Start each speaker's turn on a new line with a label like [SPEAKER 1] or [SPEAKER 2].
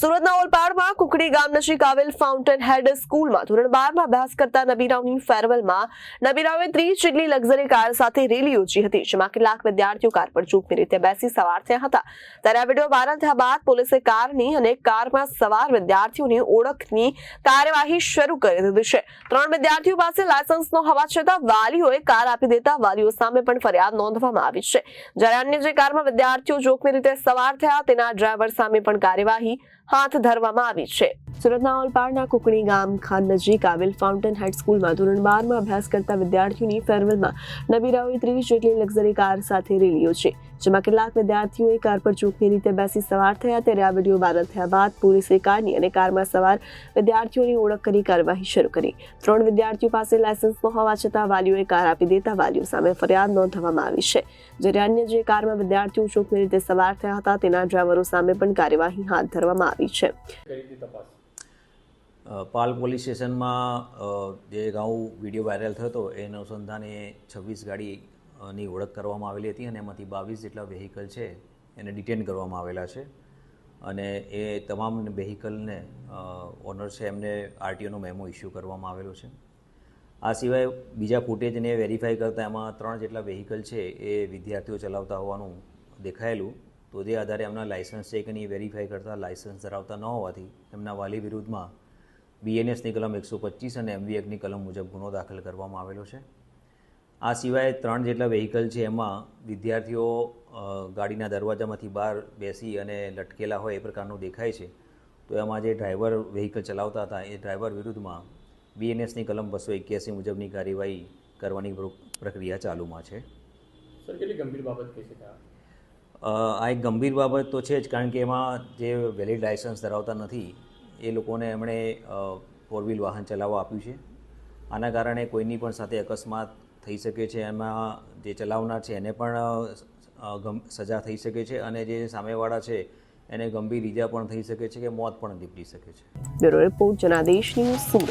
[SPEAKER 1] સુરતના ઓલપાડમાં કુકડી ગામ નજીક આવેલ ફાઉન્ટેન હેડ સ્કૂલમાં ધોરણ બારમાં અભ્યાસ કરતા નબીરાવની ફેરવેલમાં નબીરાવે ત્રીસ જેટલી લક્ઝરી કાર સાથે રેલી યોજી હતી, જેમાં કેટલાક વિદ્યાર્થીઓ કાર પર ચૂકની રીતે બેસી સવાર થયા હતા. ત્યારે આ વીડિયો વાયરલ થયા બાદ પોલીસે કારની અને કારમાં સવાર વિદ્યાર્થીઓની ઓળખની કાર્યવાહી શરૂ કરી દીધી છે. ત્રણ વિદ્યાર્થીઓ પાસે લાયસન્સ ન હોવા છતાં વાલીઓએ કાર આપી દેતા વાલીઓ સામે પણ ફરિયાદ નોંધવામાં આવી છે. જ્યારે અન્ય જે કારમાં વિદ્યાર્થીઓ જોખમી રીતે સવાર થયા, તેના ડ્રાઈવર સામે પણ કાર્યવાહી હાથ ધરવામાં આવી છે. સુરતના ઓલપાડના કુકણી ગામ ખાન નજીક આવેલ ફાઉન્ટેન હાઇટ સ્કૂલમાં ધોરણ બારમાં અભ્યાસ કરતા વિદ્યાર્થીઓની ફેરવેલમાં નબીરાઓએ ત્રીસ જેટલી લક્ઝરી કાર સાથે રેલીઓ છે. જેમાં કેટલાક વિદ્યાર્થીઓએ કાર પર ચૂકની રીતે બેસી સવાર થયા ત્યારે આ વીડિયો વાયરલ થયા બાદ પોલીસે કારની અને કારમાં સવાર વિદ્યાર્થીઓની ઓળખ કરી કાર્યવાહી શરૂ કરી. ત્રણ વિદ્યાર્થીઓ પાસે લાયસન્સ ન હોવા છતાં વાલીઓએ કાર આપી દેતા વાલીઓ સામે ફરિયાદ નોંધવામાં આવી છે. જ્યારે અન્ય જે કારમાં વિદ્યાર્થીઓ ચૂકની રીતે સવાર થયા હતા તેના ડ્રાઈવરો સામે પણ કાર્યવાહી હાથ ધરવામાં આવી છે.
[SPEAKER 2] કઈ રીતે તપાસ?
[SPEAKER 3] અ, પાલ પોલીસ સ્ટેશનમાં જે અગાઉ વીડિયો વાયરલ થયો હતો એ અનુસંધાને છવ્વીસ ગાડીની ઓળખ કરવામાં આવેલી હતી અને એમાંથી બાવીસ જેટલા વેહિકલ છે એને ડિટેન કરવામાં આવેલા છે. અને એ તમામ વેહિકલને ઓનર છે એમને આરટીઓનો મેમો ઇસ્યુ કરવામાં આવેલો છે. આ સિવાય બીજા ફૂટેજને વેરીફાઈ કરતાં એમાં ત્રણ જેટલા વેહિકલ છે એ વિદ્યાર્થીઓ ચલાવતા હોવાનું દેખાયેલું. તો તે આધારે એમના લાઇસન્સ છે કે નહીં વેરીફાઈ કરતાં લાઇસન્સ ધરાવતા ન હોવાથી એમના વાલી વિરુદ્ધમાં બીએનએસની કલમ એકસો પચીસ અને એમવી એકની કલમ મુજબ ગુનો દાખલ કરવામાં આવેલો છે. આ સિવાય ત્રણ જેટલા વેહિકલ છે એમાં વિદ્યાર્થીઓ ગાડીના દરવાજામાંથી બહાર બેસી અને લટકેલા હોય એ પ્રકારનું દેખાય છે. તો એમાં જે ડ્રાઈવર વેહિકલ ચલાવતા હતા એ ડ્રાઈવર વિરુદ્ધમાં બીએનએસની કલમ બસો એક્યાસી મુજબની કાર્યવાહી કરવાની પ્ર- પ્રક્રિયા ચાલુમાં છે.
[SPEAKER 2] સર કેટલી ગંભીર બાબત કહી શકાય?
[SPEAKER 3] આ એક ગંભીર બાબત તો છે જ કારણ કે એમાં જે વેલિડ લાયસન્સ ધરાવતા નથી એ લોકોને એમણે ફોર વ્હીલ વાહન ચલાવવા આપ્યું છે. આના કારણે કોઈની પણ સાથે અકસ્માત થઈ શકે છે, એમાં જે ચલાવનાર છે, એને પણ સજા થઈ શકે છે અને જે સામેવાળા છે, એને ગંભીર ઈજા પણ થઈ શકે છે કે મોત પણ નીપજી શકે છે.
[SPEAKER 1] Bureau report, Janadesh news Surat.